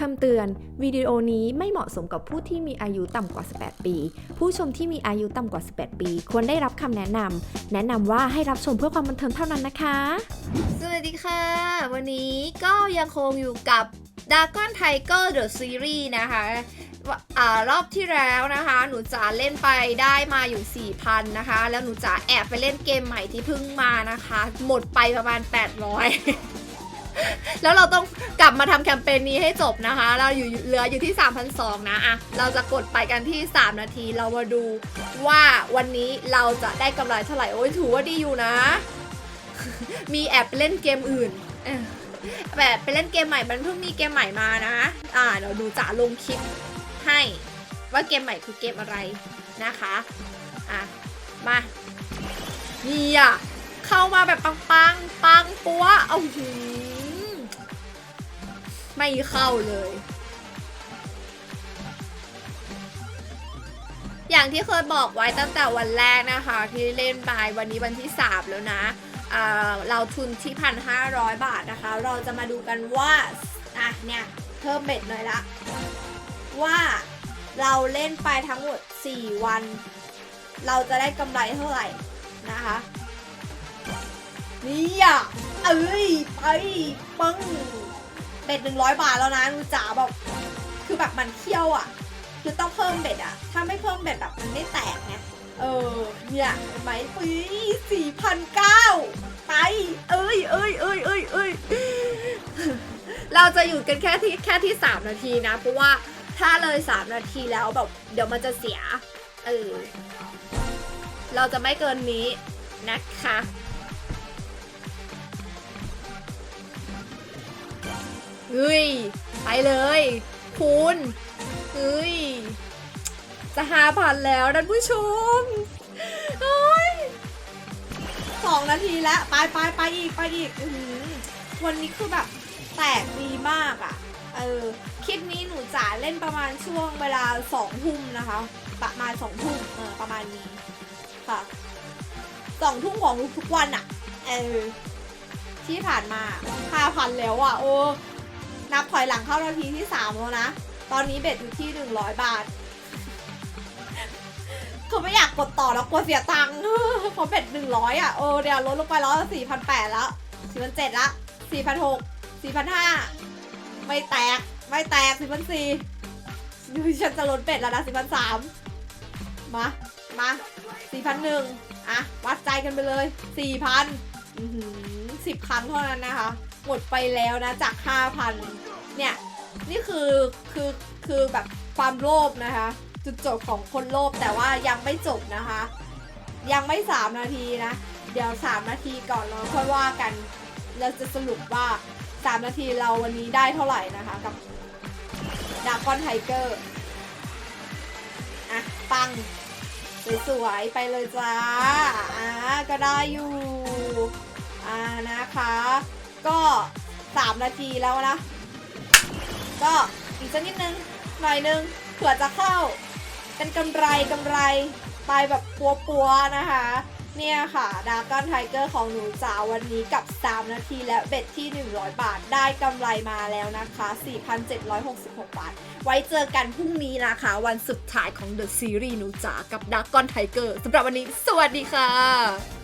คำเตือน วิดีโอนี้ไม่เหมาะสมกับผู้ที่มีอายุต่ำกว่า 18 ปี ผู้ชมที่มีอายุต่ำกว่า 18 ปี ควรได้รับคำแนะนำแนะนำว่าให้รับชมเพื่อความบันเทิงเท่านั้นนะคะ สวัสดีค่ะ วันนี้ก็ยังคงอยู่กับ d a r k o n Tiger The Series นะคะอ่ารอบที่แล้วนะคะ หนูจ๋าเล่นไปได้มาอยู่ 4,000 นะคะ แล้วหนูจ๋าแอบไปเล่นเกมใหม่ที่เพิ่งมานะคะ หมดไปประมาณ 800 แล้วเราต้องกลับมาทำแคมเปญนี้ให้จบนะคะ เราอยู่เหลืออยู่ที่3,200นะอะเราจะกดไปกันที่ 3 นาที เรามาดูว่าวันนี้เราจะได้กำไรเท่าไหร่ โอ้ยถือว่าดีอยู่นะ มีแอบไปเล่นเกมอื่นเออแบบไปเล่นเกมใหม่มันเพิ่งมีเกมใหม่มานะ อ่าเดี๋ยวดูจะลงคลิปให้ว่าเกมใหม่คือเกมอะไรนะคะ อะ มานี่อะ เข้ามาแบบปังปังปังปัวเอาหือ ไม่เข้าเลย อย่างที่เคยบอกไว้ตั้งแต่วันแรกนะคะ ที่เล่นไปวันนี้วันที่ 3 แล้วนะเราทุนที่พันห้าร้อยบาทนะคะ เราจะมาดูกันว่าอะเนี่ยเพิ่มเบ็ดหน่อยละ ว่าเราเล่นไปทั้งหมด 4 วัน เราจะได้กำไรเท่าไหร่นะคะนี่อะเอ้ย ไปปัง บ็ดหนึ่งร้อยบาทแล้วนะนูจ๋าแบบคือแบบมันเคี่ยวอะ คือต้องเพิ่มเบ็ดอะ ถ้าไม่เพิ่มเบ็ดแบบมันไม่แตกไงเออเนี่ยไหมปีสี่พันเก้าไป เอ้ยเอ้ยเอ้ยเอ้ยเอ้ยเราจะอยู่กันแค่ที่แค่ที่สามนาทีนะเพราะว่าถ้าเลยสามนาทีแล้วแบบเดี๋ยวมันจะเสียเออเราจะไม่เกินนี้นะคะ เฮ้ย ไปเลยคุณเฮ้ย จะห้าพันแล้วท่านผู้ชมเฮ้ยสองนาทีแล้ว ไปไปไปอีก ไปอีก อืวันนี้คือแบบ แตกดีมากอะ่ะ เออ คลิปนี้หนูจ๋าเล่นประมาณช่วงเวลาสองทุ่มนะคะ ประมาณสองทุ่มเออ ประมาณนี้ ค่ะสองทุ่มของทุกๆวันอะ่ะ เออ ที่ผ่านมาห้าพันแล้วอะ่ะ โอ้ นับถอยหลังเข้านาทีที่สามแล้วนะ ตอนนี้เบ็ดอยู่ที่หนึ่งร้อยบาทคือไม่อยากกดต่อแล้วกลัวเสียตังค์เพราะเบ็ดหนึ่งร้อยอะเออเดี๋ยวลดลงไปแล้วสี่พันแปดแล้วสี่พันเจ็ดละสี่พันหกสี่พันห้าไม่แตกไม่แตกสี่พันสี่ดูฉันจะลดเบ็ดแล้วนะสี่พันสามมามาสี่พันหนึ่งอะ วัดใจกันไปเลยสี่พันสิบครั้งเท่านั้นนะคะ หมดไปแล้วนะจากห้าพันเนี่ย นี่คือคือคือแบบความโลภนะคะ จุดจบของคนโลภแต่ว่ายังไม่จบนะคะ ยังไม่ 3 นาทีนะ เดี๋ยว 3 นาทีก่อนเราค่อยว่ากัน เราจะสรุปว่า 3 นาทีเราวันนี้ได้เท่าไหร่นะคะกับดากอนไทเกอร์อะ ปังสวยๆไปเลยจ้า อ่า ก็ได้อยู่ อ่า นะคะ ก็ 3 นาทีแล้วนะ ก็อีกสักนิดนึง หน่อยนึงเผื่อจะเข้า เป็นกำไรกำไรไปแบบปัวๆนะคะ เนี่ยค่ะดาร์กอนไทเกอร์ของหนูจ๋าวันนี้กับ 3 นาทีและเบ็ดที่ 100 บาทได้กำไรมาแล้วนะคะ 4,766 บาท ไว้เจอกันพรุ่งนี้นะคะ วันสุดท้ายของ The Series หนูจ๋ากับดาร์กอนไทเกอร์สำหรับวันนี้ สวัสดีค่ะ